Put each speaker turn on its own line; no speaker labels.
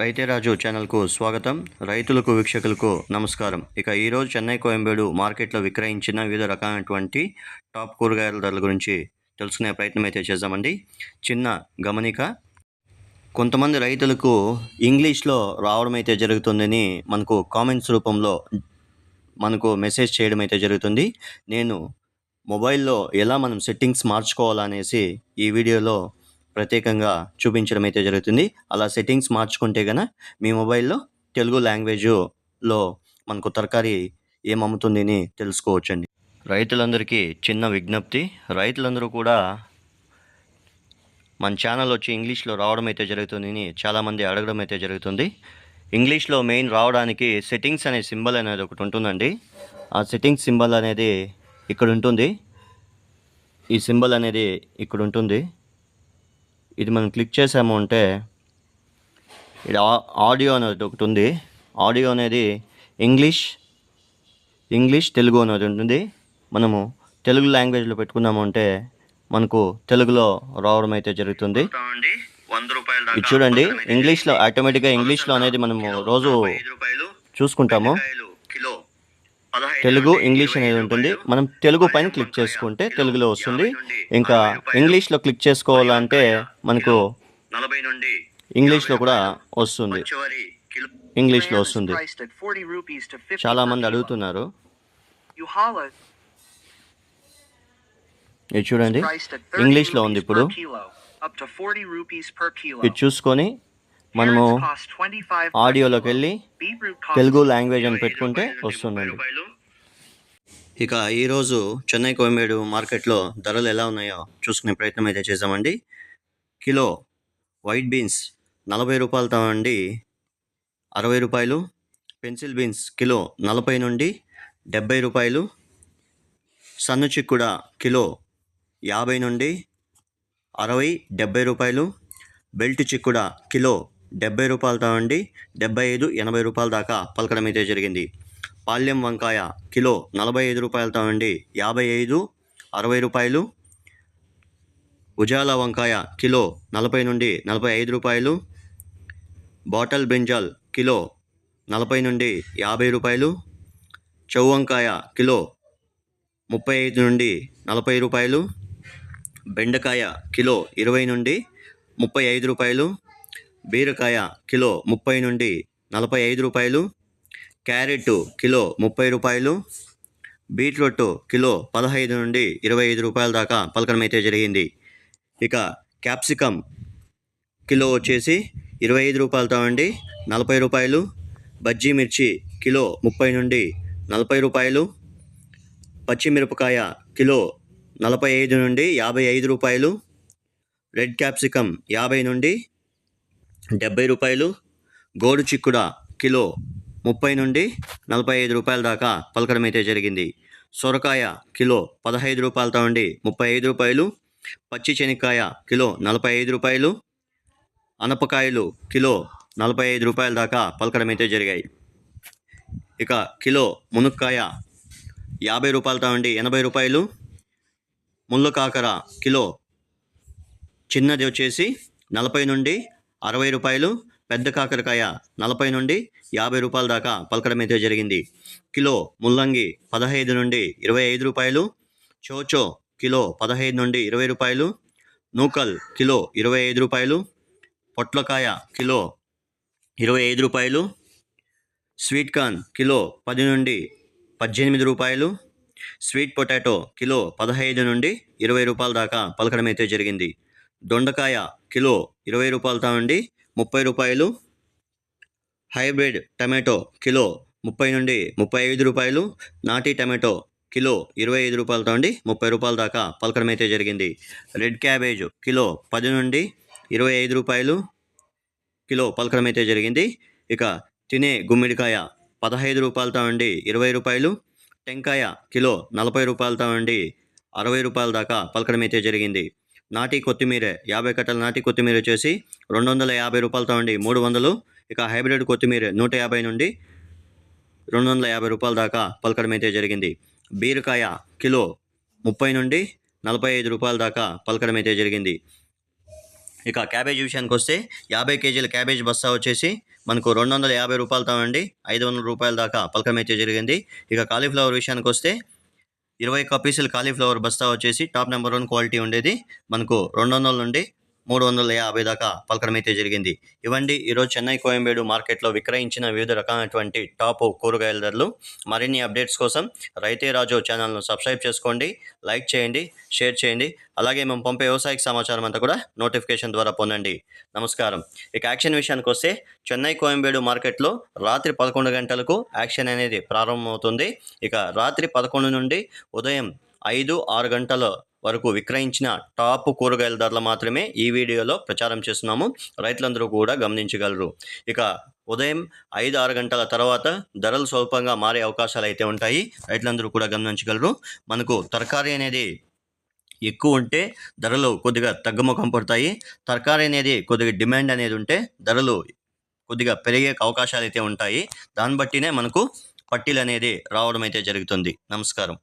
రైతే రాజు ఛానల్కు స్వాగతం. రైతులకు వీక్షకులకు నమస్కారం. ఇక ఈరోజు చెన్నై కోయంబేడు మార్కెట్లో విక్రయించిన వివిధ రకాలైనటువంటి టాప్ కూరగాయల ధరల గురించి తెలుసుకునే ప్రయత్నం అయితే చేద్దామండి. చిన్న గమనిక కొంతమంది రైతులకు ఇంగ్లీష్లో రావడం అయితే జరుగుతుందని మనకు కామెంట్స్ రూపంలో మనకు మెసేజ్ చేయడం అయితే జరుగుతుంది. నేను మొబైల్లో ఎలా మనం సెట్టింగ్స్ మార్చుకోవాలనేసి ఈ వీడియోలో ప్రత్యేకంగా చూపించడం అయితే జరుగుతుంది. అలా సెట్టింగ్స్ మార్చుకుంటే కనుక మీ మొబైల్లో తెలుగు లాంగ్వేజ్లో మనకు తరకారీ ఏమమ్ముతుంది అని తెలుసుకోవచ్చండి. రైతులందరికీ చిన్న విజ్ఞప్తి. రైతులందరూ కూడా మన ఛానల్ వచ్చి ఇంగ్లీష్లో రావడం అయితే జరుగుతుందని చాలామంది అడగడం అయితే జరుగుతుంది ఇంగ్లీష్లో మెయిన్ రావడానికి సెట్టింగ్స్ అనే సింబల్ అనేది ఒకటి ఉంటుందండి. ఆ సెట్టింగ్స్ సింబల్ అనేది ఇక్కడ ఉంటుంది. ఈ సింబల్ అనేది ఇక్కడ ఉంటుంది. ఇది మనం క్లిక్ చేసాము అంటే ఇది ఆ- ఆడియో అనేది ఒకటి ఉంది. ఆడియో అనేది ఇంగ్లీష్ ఇంగ్లీష్ తెలుగు అనేది ఉంటుంది. మనము తెలుగు లాంగ్వేజ్లో పెట్టుకున్నాము అంటే మనకు తెలుగులో రావడం అయితే జరుగుతుంది. ఇది చూడండి ఇంగ్లీష్లో ఆటోమేటిక్గా ఇంగ్లీష్లో అనేది మనము రోజు చూసుకుంటాము. తెలుగు ఇంగ్లీష్ అనేది ఉంటుంది. మనం తెలుగు పైన క్లిక్ చేసుకుంటే తెలుగులో వస్తుంది. ఇంకా ఇంగ్లీష్లో క్లిక్ చేసుకోవాలంటే మనకు
నలభై నుండి
ఇంగ్లీష్లో కూడా వస్తుంది. ఇంగ్లీష్లో వస్తుంది. చాలా మంది అడుగుతున్నారు. ఇది చూడండి. ఇంగ్లీష్లో ఉంది ఇప్పుడు. ఇది చూసుకొని మనము
Carrots cost 25 per
ఆడియోలోకి. వెళ్ళి తెలుగు లాంగ్వేజ్ అని పెట్టుకుంటే వస్తుందండి ఇక ఈరోజు చెన్నై కోయంబేడు మార్కెట్లో ధరలు ఎలా ఉన్నాయో చూసుకునే ప్రయత్నం అయితే చేద్దామండి. కిలో వైట్ బీన్స్ నలభై రూపాయలతో అండి అరవై రూపాయలు. పెన్సిల్ బీన్స్ కిలో నలభై నుండి డెబ్బై రూపాయలు. సన్ను చిక్కుడ కిలో యాభై నుండి అరవై డెబ్బై రూపాయలు. బెల్ట్ చిక్కుడ కిలో డెబ్బై రూపాయలతో నుండి డెబ్బై ఐదు ఎనభై రూపాయల దాకా పలకడం అయితే జరిగింది. పాల్యం వంకాయ కిలో నలభై ఐదు రూపాయలతో నుండి యాభై ఐదు అరవై రూపాయలు. ఉజాల వంకాయ కిలో నలభై నుండి నలభై ఐదు రూపాయలు. బాటల్ బ్రింజాల్ కిలో నలభై నుండి యాభై రూపాయలు. చౌవంకాయ కిలో ముప్పై ఐదు నుండి నలభై రూపాయలు. బెండకాయ కిలో ఇరవై నుండి ముప్పై ఐదు రూపాయలు. బీరకాయ కిలో ముప్పై నుండి నలభై ఐదు రూపాయలు క్యారెట్ కిలో ముప్పై రూపాయలు బీట్రూట్ కిలో పదహైదు నుండి ఇరవై ఐదు రూపాయల దాకా పలకడం అయితే జరిగింది. ఇక క్యాప్సికమ్ కిలో వచ్చేసి ఇరవై ఐదు రూపాయలతో అండి నలభై రూపాయలు బజ్జీ మిర్చి కిలో ముప్పై నుండి నలభై రూపాయలు పచ్చిమిరపకాయ కిలో నలభై ఐదు నుండి యాభై ఐదు రూపాయలు రెడ్ క్యాప్సికమ్ యాభై నుండి డెబ్బై రూపాయలు గోడు చిక్కుడ కిలో ముప్పై నుండి నలభై ఐదు రూపాయల దాకా పలకడం అయితే జరిగింది. సొరకాయ కిలో పదహైదు రూపాయలతో ఉండి ముప్పై ఐదు రూపాయలు పచ్చి శనక్కాయ కిలో నలభై ఐదు రూపాయలు అనపకాయలు కిలో నలభై ఐదు రూపాయల దాకా పలకడం అయితే జరిగాయి. ఇక కిలో మునక్కాయ యాభై రూపాయలతో ఉండి ఎనభై రూపాయలు ముళ్ళకాకర కిలో చిన్నది వచ్చేసి నలభై నుండి అరవై రూపాయలు పెద్ద కాకరకాయ నలభై నుండి యాభై రూపాయల దాకా పలకడం అయితే జరిగింది. కిలో ముల్లంగి పదహైదు నుండి ఇరవై ఐదు రూపాయలు చోచో కిలో పదహైదు నుండి ఇరవై రూపాయలు నూకల్ కిలో ఇరవై ఐదు రూపాయలు పొట్లకాయ కిలో ఇరవై ఐదు రూపాయలు స్వీట్ కార్న్ కిలో పది నుండి పద్దెనిమిది రూపాయలు స్వీట్ పొటాటో కిలో పదహైదు నుండి ఇరవై రూపాయల దాకా పలకడమైతే జరిగింది. దొండకాయ కిలో ఇరవై రూపాయలతో నుండి ముప్పై రూపాయలు. హైబ్రిడ్ టమాటో కిలో ముప్పై నుండి ముప్పై ఐదు రూపాయలు. నాటి టమాటో కిలో ఇరవై ఐదు రూపాయలతో నుండి ముప్పై రూపాయల దాకా పలకడం అయితే జరిగింది. రెడ్ క్యాబేజ్ కిలో పది నుండి ఇరవై ఐదు రూపాయలు కిలో పలకడం అయితే జరిగింది. ఇక తినే గుమ్మిడికాయ పదహైదు రూపాయలతో నుండి ఇరవై రూపాయలు. టెంకాయ కిలో నలభై రూపాయలతో నుండి అరవై రూపాయల దాకా పలకడం అయితే జరిగింది. నాటి కొత్తిమీర యాభై కట్టల నాటి కొత్తిమీర వచ్చేసి రెండు వందల యాభై రూపాయలతో అండి మూడు వందలు. ఇక హైబ్రిడ్ కొత్తిమీర నూట యాభై నుండి రెండు వందల యాభై రూపాయల దాకా పలకడం అయితే జరిగింది. బీరకాయ కిలో ముప్పై నుండి నలభై ఐదు రూపాయల దాకా పలకడం అయితే జరిగింది. ఇక క్యాబేజ్ విషయానికి వస్తే యాభై కేజీల క్యాబేజ్ బస్తా వచ్చేసి మనకు రెండు వందల యాభై రూపాయలతో అండి ఐదు వందల రూపాయల దాకా పలకమైతే జరిగింది. ఇక కాలీఫ్లవర్ విషయానికి వస్తే ఇరవై కాపీసులు కాలీఫ్లవర్ బస్తా వచ్చేసి టాప్ నెంబర్ వన్ క్వాలిటీ ఉండేది. మనకు రెండు వందల నుండి మూడు వందల యాభై దాకా పలకడమైతే అయితే జరిగింది. ఇవ్వండి ఈరోజు చెన్నై కోయంబేడు మార్కెట్లో విక్రయించిన వివిధ రకాలైనటువంటి టాప్ కూరగాయల ధరలు. మరిన్ని అప్డేట్స్ కోసం రైతే రాజు ఛానల్ను సబ్స్క్రైబ్ చేసుకోండి లైక్ చేయండి షేర్ చేయండి. అలాగే మేము పంపే వ్యవసాయక సమాచారం అంతా కూడా నోటిఫికేషన్ ద్వారా పొందండి. నమస్కారం. ఇక యాక్షన్ విషయానికి వస్తే చెన్నై కోయంబేడు మార్కెట్లో రాత్రి పదకొండు గంటలకు యాక్షన్ అనేది ప్రారంభమవుతుంది. ఇక రాత్రి పదకొండు నుండి ఉదయం ఐదు ఆరు గంటల వరకు విక్రయించిన టాప్ కూరగాయల ధరలు మాత్రమే ఈ వీడియోలో ప్రచారం చేస్తున్నాము. రైతులందరూ కూడా గమనించగలరు. ఇక ఉదయం ఐదు ఆరు గంటల తర్వాత ధరలు స్వల్పంగా మారే అవకాశాలు అయితే ఉంటాయి. రైతులందరూ కూడా గమనించగలరు. మనకు తరకారీ అనేది ఎక్కువ ఉంటే ధరలు కొద్దిగా తగ్గుముఖం పడతాయి. తరకారీ అనేది కొద్దిగా డిమాండ్ అనేది ఉంటే ధరలు కొద్దిగా పెరిగే అవకాశాలు అయితే ఉంటాయి. దాన్ని బట్టినే మనకు పట్టీలు అనేది రావడం అయితే జరుగుతుంది. నమస్కారం.